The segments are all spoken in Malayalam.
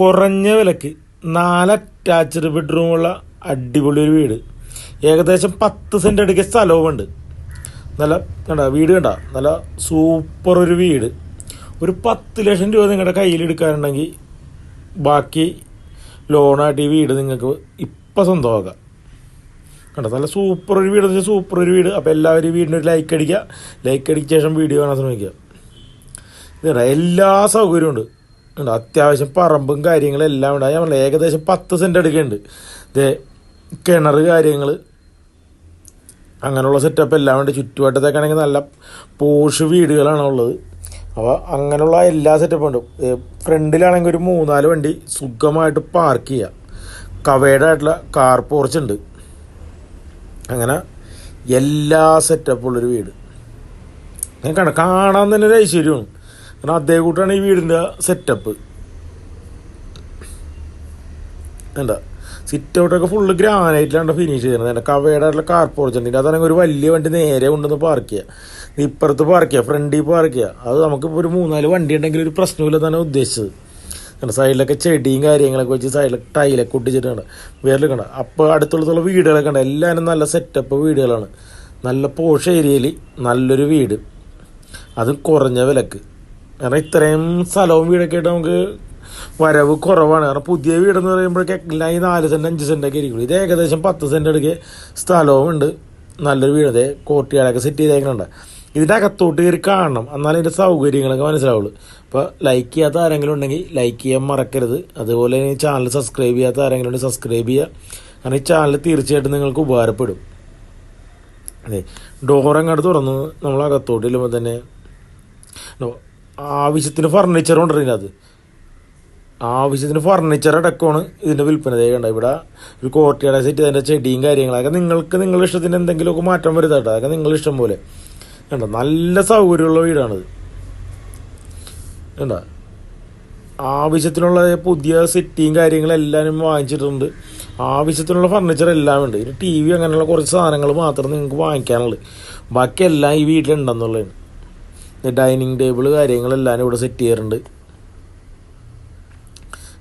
കുറഞ്ഞ വിലക്ക് നാല് അറ്റാച്ച്ഡ് ബെഡ്റൂമുള്ള അടിപൊളി ഒരു വീട്. ഏകദേശം പത്ത് സെന്റ് അടുക്കിയ സ്ഥലവുമുണ്ട്. നല്ല കണ്ട വീട് കണ്ട? നല്ല സൂപ്പർ ഒരു വീട്. ഒരു പത്ത് ലക്ഷം രൂപ നിങ്ങളുടെ കയ്യിലെടുക്കാനുണ്ടെങ്കിൽ ബാക്കി ലോണായിട്ട് ഈ വീട് നിങ്ങൾക്ക് ഇപ്പം സ്വന്തമാക്കാം. കണ്ടോ നല്ല സൂപ്പർ ഒരു വീട് വെച്ചാൽ സൂപ്പർ ഒരു വീട്. അപ്പോൾ എല്ലാവരും വീടിന്റെ ഒരു ലൈക്ക് അടിക്കുക. ലൈക്ക് അടിച്ച ശേഷം വീഡിയോ കാണാൻ ശ്രമിക്കുക. ഇതാ എല്ലാ സൗകര്യവും ഉണ്ട് അത്യാവശ്യം പറമ്പും കാര്യങ്ങളും എല്ലാം ഉണ്ട്. ഞാൻ ഏകദേശം പത്ത് സെന്റ് എടുക്കുന്നുണ്ട്. ഇതേ കിണർ കാര്യങ്ങൾ അങ്ങനെയുള്ള സെറ്റപ്പ് എല്ലാം ഉണ്ട്. ചുറ്റുവട്ടത്തേക്കാണെങ്കിൽ നല്ല പോഷ് വീടുകളാണ് ഉള്ളത്. അപ്പോൾ അങ്ങനെയുള്ള എല്ലാ സെറ്റപ്പും ഉണ്ട്. ഫ്രണ്ടിലാണെങ്കിൽ ഒരു മൂന്നാൽ വണ്ടി സുഖമായിട്ട് പാർക്ക് ചെയ്യാം. കവേഡ് ആയിട്ടുള്ള കാർ പോർച്ച് ഉണ്ട്. അങ്ങനെ എല്ലാ സെറ്റപ്പുള്ളൊരു വീട്. ഞാൻ കാണാം കാണാൻ തന്നെ ഒരു ഐശ്വര്യമാണ്. കാരണം അതേ കൂട്ടാണ് ഈ വീടിന്റെ സെറ്റപ്പ് എന്താ സിറ്റ് ഔട്ടൊക്കെ ഫുള്ള് ഗ്രാനൈറ്റിലാണ് ഫിനിഷ് ചെയ്യുന്നത്. എന്റെ കവയുടെ കാർ പോർച്ച് ഉണ്ട് അതാണെങ്കിൽ ഒരു വലിയ വണ്ടി നേരെ കൊണ്ടുവന്ന് പാർക്ക് ചെയ്യുക ഇപ്പുറത്ത് പാർക്ക് ചെയ്യുക ഫ്രണ്ടിൽ പാർക്ക് ചെയ്യുക അത് നമുക്കിപ്പോൾ ഒരു മൂന്നാൽ വണ്ടി ഉണ്ടെങ്കിൽ ഒരു പ്രശ്നമില്ല തന്നെ ഉദ്ദേശിച്ചത്. കണ്ട? സൈഡിലൊക്കെ ചെടിയും കാര്യങ്ങളൊക്കെ വെച്ച് സൈഡിലൊക്കെ ടൈലൊക്കെ ഒട്ടിച്ചിട്ടുണ്ട് വേറെ കണ്ട? അപ്പോൾ അടുത്തുള്ള വീടുകളൊക്കെ ഉണ്ട് എല്ലാവരും നല്ല സെറ്റപ്പ് വീടുകളാണ്. നല്ല പോഷ ഏരിയയിൽ നല്ലൊരു വീട്. അതും കുറഞ്ഞ വിലക്ക്. കാരണം ഇത്രയും സ്ഥലവും വീടൊക്കെ ആയിട്ട് നമുക്ക് വരവ് കുറവാണ്. കാരണം പുതിയ വീടെന്ന് പറയുമ്പോഴേക്കും എല്ലാം ഈ നാല് സെന്റ് അഞ്ച് സെന്റൊക്കെ ഇരിക്കുള്ളൂ ഇത് ഏകദേശം പത്ത് സെന്റ് അടുക്കെ സ്ഥലവും ഉണ്ട്. നല്ലൊരു വീട്. അതേ കോട്ടികളൊക്കെ സെറ്റ് ചെയ്തേക്കുന്നുണ്ട് ഇതിന്റെ അകത്തോട്ട് കയറി കാണണം. എന്നാലും ഇതിന്റെ സൗകര്യങ്ങളൊക്കെ മനസ്സിലാവുള്ളൂ. അപ്പോൾ ലൈക്ക് ചെയ്യാത്ത ആരെങ്കിലും ഉണ്ടെങ്കിൽ ലൈക്ക് ചെയ്യാൻ മറക്കരുത്. അതുപോലെ ഈ ചാനൽ സബ്സ്ക്രൈബ് ചെയ്യാത്ത ആരെങ്കിലും ഉണ്ടെങ്കിൽ സബ്സ്ക്രൈബ് ചെയ്യുക. കാരണം ഈ ചാനൽ തീർച്ചയായിട്ടും നിങ്ങൾക്ക് ഉപകാരപ്പെടും. അതെ. ഡോർ അങ്ങോട്ട് തുറന്ന് നമ്മൾ അകത്തോട്ട് ചെല്ലുമ്പോൾ തന്നെ ആവശ്യത്തിന് ഫർണിച്ചർ കൊണ്ടുവരുന്നത് അത് ആവശ്യത്തിന് ഫർണിച്ചർ അടക്കമാണ് ഇതിന്റെ വിൽപ്പന ചെയ്യേണ്ടത് ഇവിടെ ഒരു കോട്ടയുടെ സെറ്റ് അതിന്റെ ചെടിയും കാര്യങ്ങളൊക്കെ നിങ്ങൾക്ക് നിങ്ങളുടെ ഇഷ്ടത്തിന് എന്തെങ്കിലുമൊക്കെ മാറ്റം വരുത്താട്ടോ അതൊക്കെ നിങ്ങളുടെ ഇഷ്ടം പോലെ. കണ്ടോ? നല്ല സൗകര്യമുള്ള വീടാണിത്. കണ്ട? ആവശ്യത്തിനുള്ള പുതിയ സെറ്റിയും കാര്യങ്ങളെല്ലാം വാങ്ങിച്ചിട്ടുണ്ട്. ആവശ്യത്തിനുള്ള ഫർണിച്ചർ എല്ലാം ഉണ്ട്. ഇനി ടി വി അങ്ങനെയുള്ള കുറച്ച് സാധനങ്ങൾ മാത്രം നിങ്ങൾക്ക് വാങ്ങിക്കാനുള്ളൂ ബാക്കിയെല്ലാം ഈ വീട്ടിലുണ്ടെന്നുള്ളതാണ്. ഡൈനിങ് ടേബിൾ കാര്യങ്ങളെല്ലാം ഇവിടെ സെറ്റ് ചെയ്യാറുണ്ട്.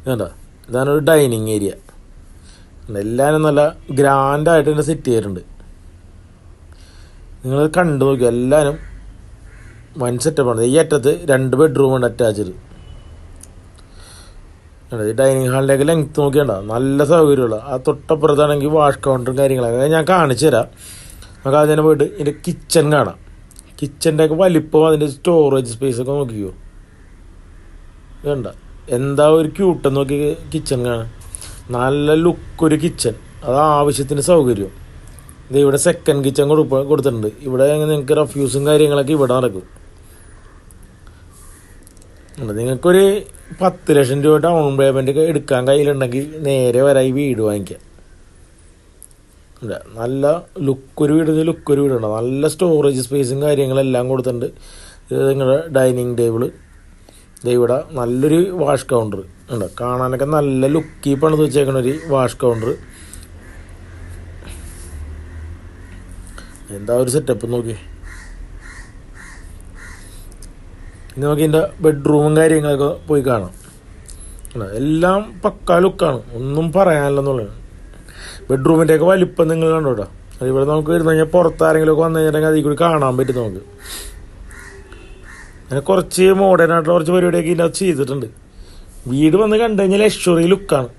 കണ്ടോ ഇതാണ് ഒരു ഡൈനിങ് ഏരിയ എല്ലാവരും നല്ല ഗ്രാൻഡായിട്ട് തന്നെ സെറ്റ് ചെയ്യാറുണ്ട്. നിങ്ങൾ കണ്ടു നോക്കുക എല്ലാവരും വൺ സെറ്റപ്പാണ് ഈ അറ്റത്ത് രണ്ട് ബെഡ്റൂമുണ്ട് അറ്റാച്ച്ഡ് ഈ ഡൈനിങ് ഹാളിലേക്ക് ലെങ്ത് നോക്കിയണ്ട? നല്ല സൗകര്യമുള്ള. ആ തൊട്ടപ്പുറത്താണെങ്കിൽ വാഷ് കൗണ്ടറും കാര്യങ്ങളൊക്കെ. ഞാൻ കാണിച്ചു തരാം. നമുക്ക് അതിനെ പോയിട്ട് ഇതിന്റെ കിച്ചൺ കാണാം. കിച്ചന്റെ ഒക്കെ വലിപ്പം അതിന്റെ സ്റ്റോറേജ് സ്പേസ് ഒക്കെ നോക്കിക്കോ. വേണ്ട എന്താ ഒരു ക്യൂട്ടൻ നോക്കി കിച്ചൺ കാണാൻ. നല്ല ലുക്ക് ഒരു കിച്ചൺ അത് ആവശ്യത്തിന് സൗകര്യം. ഇത് ഇവിടെ സെക്കൻഡ് കിച്ചൺ കൊടുപ്പ കൊടുത്തിട്ടുണ്ട്. ഇവിടെ നിങ്ങൾക്ക് റഫ്യൂസും കാര്യങ്ങളൊക്കെ ഇവിടെ നടക്കും. നിങ്ങൾക്കൊരു പത്ത് ലക്ഷം രൂപ ഡൗൺ പേയ്മെന്റ് എടുക്കാൻ കയ്യിലുണ്ടെങ്കിൽ നേരെ വരായി വീട് വാങ്ങിക്കാം ഇല്ല നല്ല ലുക്ക് ഒരു വീട് ലുക്ക് ഒരു വീടുണ്ട് നല്ല സ്റ്റോറേജ് സ്പേസും കാര്യങ്ങളെല്ലാം കൊടുത്തിട്ടുണ്ട്. ഇത് നിങ്ങളുടെ ഡൈനിങ് ടേബിൾ ഇവിടെ നല്ലൊരു വാഷ് കൗണ്ടർ ഉണ്ട്. കാണാനൊക്കെ നല്ല ലുക്കി പണിത് വെച്ചേക്കണ ഒരു വാഷ് കൗണ്ടർ എന്താ ഒരു സെറ്റപ്പ് നോക്കി ഇനി നമുക്ക് ഇതിന്റെ ബെഡ്റൂമും കാര്യങ്ങളൊക്കെ പോയി കാണാം. എല്ലാം പക്കാ ലുക്കാണ് ഒന്നും പറയാനില്ലെന്നുള്ളത്. ബെഡ്റൂമിന്റെയൊക്കെ വലിപ്പം നിങ്ങൾ കണ്ടോട്ടോ? അത് ഇവിടെ നമുക്ക് വരുന്ന കഴിഞ്ഞാൽ പുറത്ത് ആരെങ്കിലുമൊക്കെ വന്നു കഴിഞ്ഞിട്ടുണ്ടെങ്കിൽ അതിൽ കൂടി കാണാൻ പറ്റും നമുക്ക്. അങ്ങനെ കുറച്ച് മോഡേൺ ആയിട്ടുള്ള കുറച്ച് പരിപാടിയൊക്കെ ഇതിന്റെ അകത്ത് ചെയ്തിട്ടുണ്ട്. വീട് വന്ന് കണ്ടു കഴിഞ്ഞാൽ ലക്ഷറി ലുക്കാണ്?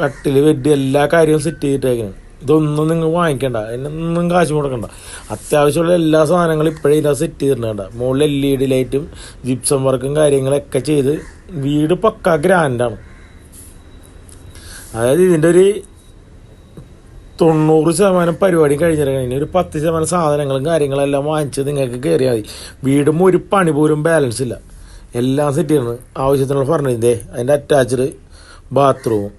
കട്ടിൽ വെഡ് എല്ലാ കാര്യവും സെറ്റ് ചെയ്തിട്ടേക്കാണ്. ഇതൊന്നും നിങ്ങൾ വാങ്ങിക്കണ്ട. അതിനൊന്നും കാശ് മുടക്കണ്ട അത്യാവശ്യമുള്ള എല്ലാ സാധനങ്ങളും ഇപ്പോഴേ ഇതിനകത്ത് സെറ്റ് ചെയ്തിട്ടുണ്ട് മുകളിൽ എൽ ഇ ഡി ലൈറ്റും ജിപ്സം വർക്കും കാര്യങ്ങളൊക്കെ ചെയ്ത് വീട് പക്ക ഗ്രാൻഡാണ് അതായത് ഇതിന്റെ ഒരു തൊണ്ണൂറ് ശതമാനം പരിപാടി കഴിഞ്ഞിറങ്ങി ഒരു പത്ത് ശതമാനം സാധനങ്ങളും കാര്യങ്ങളെല്ലാം വാങ്ങിച്ച് നിങ്ങൾക്ക് കയറിയാൽ മതി. വീടും ഒരു പണി പോലും ബാലൻസ് ഇല്ല. എല്ലാം സെറ്റ് ചെയ്യണം. ആവശ്യത്തിനുള്ള ഫർണിച്ചർ അതിന്റെ അറ്റാച്ച്ഡ് ബാത്റൂം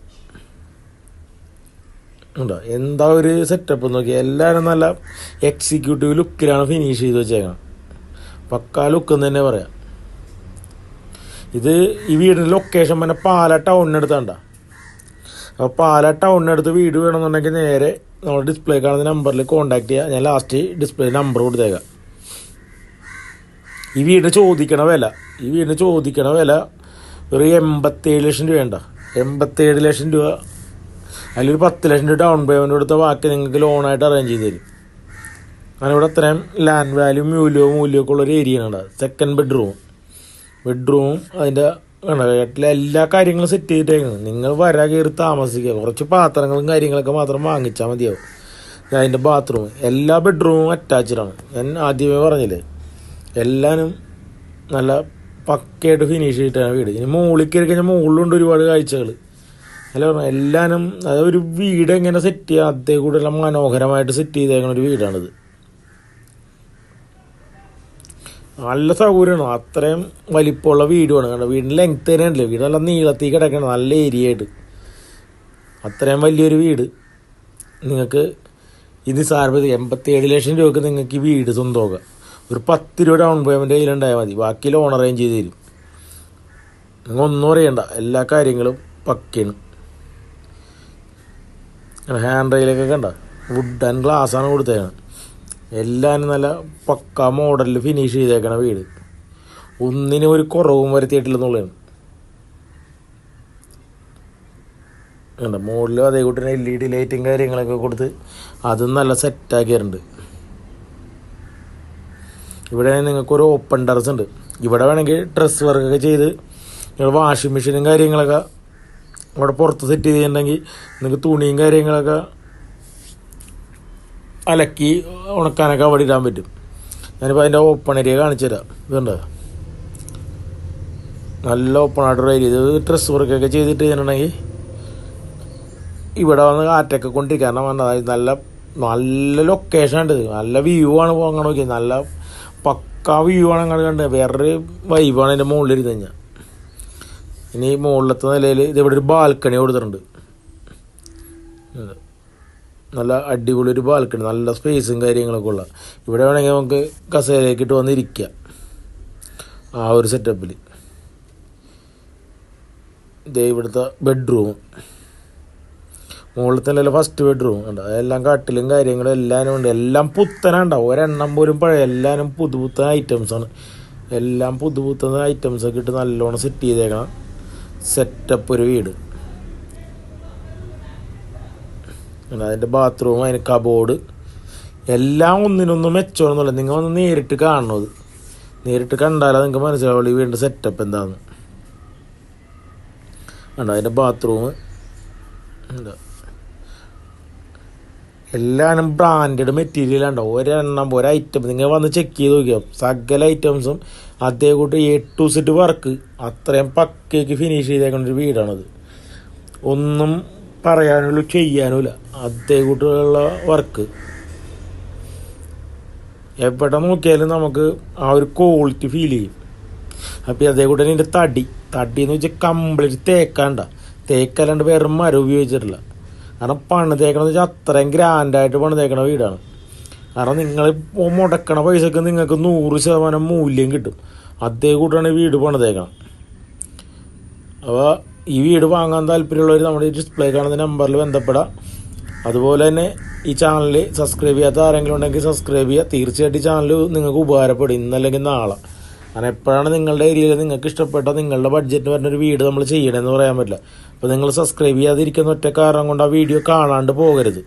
ഉണ്ടോ? എന്താ ഒരു സെറ്റപ്പ് നോക്കി എല്ലാവരും നല്ല എക്സിക്യൂട്ടീവ് ലുക്കിലാണ് ഫിനിഷ് ചെയ്ത് വെച്ചേക്കണം. പക്കാ ലുക്ക് എന്ന് തന്നെ പറയാം. ഇത് ഈ വീടിന്റെ ലൊക്കേഷൻ പിന്നെ പാല ടൗണിനടുത്താണ്ട അപ്പോൾ പാല ടൗണിനടുത്ത് വീട് വേണമെന്നുണ്ടെങ്കിൽ നേരെ നമ്മൾ ഡിസ്പ്ലേ കാണുന്ന നമ്പറിൽ കോൺടാക്ട് ചെയ്യുക ഞാൻ ലാസ്റ്റ് ഡിസ്പ്ലേ നമ്പർ കൊടുത്തേക്കാം. ഈ വീടിന് ചോദിക്കണ വില ഈ വീടിന് ചോദിക്കണ വില ഒരു എൺപത്തേഴ് ലക്ഷം രൂപ വേണ്ട എൺപത്തേഴ് ലക്ഷം രൂപ. അതിലൊരു പത്ത് ലക്ഷം രൂപ ഡൗൺ പേയ്മെന്റ് കൊടുത്ത ബാക്കി നിങ്ങൾക്ക് ലോണായിട്ട് അറേഞ്ച് ചെയ്ത് തരും. അങ്ങനെ ഇവിടെ അത്രയും ലാൻഡ് വാല്യൂ മൂല്യവും മൂല്യമൊക്കെ ഉള്ള ഒരു ഏരിയ ആണ് സെക്കൻഡ് ബെഡ്റൂം ബെഡ്റൂമും അതിന്റെ വീട്ടിലെ എല്ലാ കാര്യങ്ങളും സെറ്റ് ചെയ്തിട്ടേക്കാണ് നിങ്ങൾ വരാ കയറി താമസിക്കുക. കുറച്ച് പാത്രങ്ങളും കാര്യങ്ങളൊക്കെ മാത്രം വാങ്ങിച്ചാൽ മതിയാവും. അതിന്റെ ബാത്റൂം എല്ലാ ബെഡ്റൂമും അറ്റാച്ച്ഡാണ് ഞാൻ ആദ്യമേ പറഞ്ഞില്ലേ എല്ലാനും നല്ല പക്കയായിട്ട് ഫിനിഷ് ചെയ്തിട്ടാണ് വീട്. ഇനി മുകളിൽ കയറി കഴിഞ്ഞാൽ മുകളിലുണ്ട് ഒരുപാട് കാഴ്ചകൾ അല്ല പറഞ്ഞു? എല്ലാനും അതായത് ഒരു വീട് എങ്ങനെ സെറ്റ് ചെയ്യുക അതേ കൂടെ എല്ലാം മനോഹരമായിട്ട് സെറ്റ് ചെയ്തേക്കുന്ന ഒരു വീടാണിത്. നല്ല സൗകര്യമാണ്. അത്രയും വലിപ്പമുള്ള വീടുമാണ് കാരണം വീടിന്റെ ലെങ്ത് തന്നെയാണല്ലോ വീട് നല്ല നീളത്തിൽ കിടക്കണം നല്ല ഏരിയ ആയിട്ട്. അത്രയും വലിയൊരു വീട്. നിങ്ങൾക്ക് ഇത് സാർബത് എൺപത്തിയേഴ് ലക്ഷം രൂപക്ക് നിങ്ങൾക്ക് ഈ വീട് സ്വന്തമാക്കാം ഒരു പത്ത് രൂപ ഡൗൺ പേയ്മെന്റ് കയ്യിലുണ്ടായാൽ മതി. ബാക്കി ലോൺ അറേഞ്ച് ചെയ്ത് തരും. നിങ്ങൾ ഒന്നും അറിയണ്ട. എല്ലാ കാര്യങ്ങളും പക്കയാണ്. ഹാൻഡ് റെയിലൊക്കെ കണ്ട. വുഡ് ആൻഡ് ഗ്ലാസ് ആണ് എല്ലാനും നല്ല പക്ക മോഡലിൽ ഫിനിഷ് ചെയ്തേക്കണ വീട്. ഒന്നിനും ഒരു കുറവും വരുത്തിയിട്ടില്ലെന്നുള്ളതാണ്. കണ്ട മുകളിലും അതേ കൂട്ടി എൽ ഇ ഡി ലൈറ്റും കാര്യങ്ങളൊക്കെ കൊടുത്ത് അതും നല്ല സെറ്റാക്കിയിട്ടുണ്ട് ഇവിടെ നിങ്ങൾക്കൊരു ഓപ്പൺ ടെറസ് ഉണ്ട്. ഇവിടെ വേണമെങ്കിൽ ഡ്രസ് വർക്കൊക്കെ ചെയ്ത് നിങ്ങൾ വാഷിംഗ് മെഷീനും കാര്യങ്ങളൊക്കെ അവിടെ പുറത്ത് സെറ്റ് ചെയ്തിട്ടുണ്ടെങ്കിൽ നിങ്ങൾക്ക് തുണിയും കാര്യങ്ങളൊക്കെ അലക്കി ഉണക്കാനൊക്കെ അവിടെ ഇടാൻ പറ്റും. ഞാനിപ്പോൾ അതിന്റെ ഓപ്പൺ ഏരിയ കാണിച്ചു തരാം. ഇതുണ്ട് നല്ല ഓപ്പൺ ആയിട്ടുള്ള ഏരിയ ഇത് ഡ്രസ് വർക്കൊക്കെ ചെയ്തിട്ട് ചെയ്തിട്ടുണ്ടെങ്കിൽ ഇവിടെ വന്ന് കാറ്റൊക്കെ കൊണ്ടിരിക്കാൻ അതായത് നല്ല നല്ല ലൊക്കേഷൻ ഉണ്ട് നല്ല വ്യൂ ആണ് അങ്ങനെ നോക്കിയത് നല്ല പക്കാ വ്യൂ ആണ് അങ്ങനെ കണ്ടത്. വേറൊരു വൈബാണ് അതിന്റെ മുകളിൽ ഇരുന്ന് കഴിഞ്ഞാൽ ഇനി മുകളിലത്തെ നിലയിൽ ഇതിവിടെ ഒരു ബാൽക്കണി കൊടുത്തിട്ടുണ്ട്. നല്ല അടിപൊളി ഒരു ബാൽക്കണി നല്ല സ്പേസും കാര്യങ്ങളൊക്കെ ഉള്ള. ഇവിടെ വേണമെങ്കിൽ നമുക്ക് കസേരയൊക്കെ വന്നിരിക്കാം. ആ ഒരു സെറ്റപ്പിൽ ഇതേ ഇവിടുത്തെ ബെഡ്റൂം മുകളിൽ തന്നെ ഫസ്റ്റ് ബെഡ്റൂം ഉണ്ട് അതെല്ലാം കാട്ടിലും കാര്യങ്ങളും എല്ലാവരും ഉണ്ട്. എല്ലാം പുത്തനുണ്ടാവും ഒരെണ്ണം പോലും പഴയ എല്ലാവരും പുതുപുത്തൻ ഐറ്റംസാണ് എല്ലാം പുതുപുത്തൻ ഐറ്റംസ് ഒക്കെ ഇട്ട് നല്ലോണം സെറ്റ് ചെയ്തേക്കണം. സെറ്റപ്പ് ഒരു വീട്. പിന്നെ അതിന്റെ ബാത്റൂം അതിന് കബോർഡ് എല്ലാം ഒന്നിനൊന്നും മെച്ചമെന്നുള്ള നിങ്ങൾ ഒന്ന് നേരിട്ട് കാണണത്. നേരിട്ട് കണ്ടാലേ നിങ്ങൾക്ക് മനസ്സിലാവുള്ളൂ ഈ വീടിന്റെ സെറ്റപ്പ് എന്താന്ന്. ഉണ്ട് അതിന്റെ ബാത്റൂം എന്താ എല്ലാനും ബ്രാൻഡഡ് മെറ്റീരിയൽ ഉണ്ടാവും ഒരെണ്ണം ഒരു ഐറ്റം നിങ്ങൾ വന്ന് ചെക്ക് ചെയ്ത് നോക്കിയോ? സകല ഐറ്റംസും അതേ കൂട്ട് എ ടു സെറ്റ് വർക്ക് അത്രയും പക്കയ്ക്ക് ഫിനിഷ് ചെയ്തേക്കുന്ന ഒരു വീടാണത്. ഒന്നും പറയാനുള്ള ചെയ്യാനുമില്ല അതേ കൂട്ടുള്ള വർക്ക് എവിടെ നോക്കിയാലും നമുക്ക് ആ ഒരു ക്വാളിറ്റി ഫീൽ ചെയ്യും. അപ്പം അതേ കൂടെ എന്റെ തടി തടി. എന്ന് വെച്ചാൽ കംപ്ലീറ്റ് തേക്കാണ്ട. തേക്കല്ലാണ്ട് വേറെ മരം ഉപയോഗിച്ചിട്ടില്ല. കാരണം പണിതേക്കണമെന്ന് വെച്ചാൽ അത്രയും ഗ്രാൻഡായിട്ട് പണിതേക്കണ വീടാണ്. കാരണം നിങ്ങൾ മുടക്കണ പൈസക്ക് നിങ്ങൾക്ക് നൂറ് ശതമാനം മൂല്യം കിട്ടും. അതേ കൂട്ടാണ് വീട് പണിതേക്കണം അപ്പോൾ ഈ വീട് വാങ്ങാൻ താല്പര്യമുള്ളവർ നമ്മുടെ ഡിസ്പ്ലേ കാണുന്ന നമ്പറിൽ ബന്ധപ്പെടാം. അതുപോലെ തന്നെ ഈ ചാനൽ സബ്സ്ക്രൈബ് ചെയ്യാത്ത ആരെങ്കിലും ഉണ്ടെങ്കിൽ സബ്സ്ക്രൈബ് ചെയ്യുക. തീർച്ചയായിട്ടും ഈ ചാനൽ നിങ്ങൾക്ക് ഉപകാരപ്പെടും ഇന്നല്ലെങ്കിൽ നാളെ. കാരണം എപ്പോഴാണ് നിങ്ങളുടെ ഏരിയയിൽ നിങ്ങൾക്ക് ഇഷ്ടപ്പെട്ട നിങ്ങളുടെ ബഡ്ജറ്റ് ഒരു വീട് നമ്മൾ ചെയ്യണമെന്ന് പറയാൻ പറ്റില്ല. അപ്പോൾ നിങ്ങൾ സബ്സ്ക്രൈബ് ചെയ്യാതിരിക്കുന്ന ഒറ്റ കാരണം കൊണ്ട് ആ വീഡിയോ കാണാണ്ട് പോകരുത്.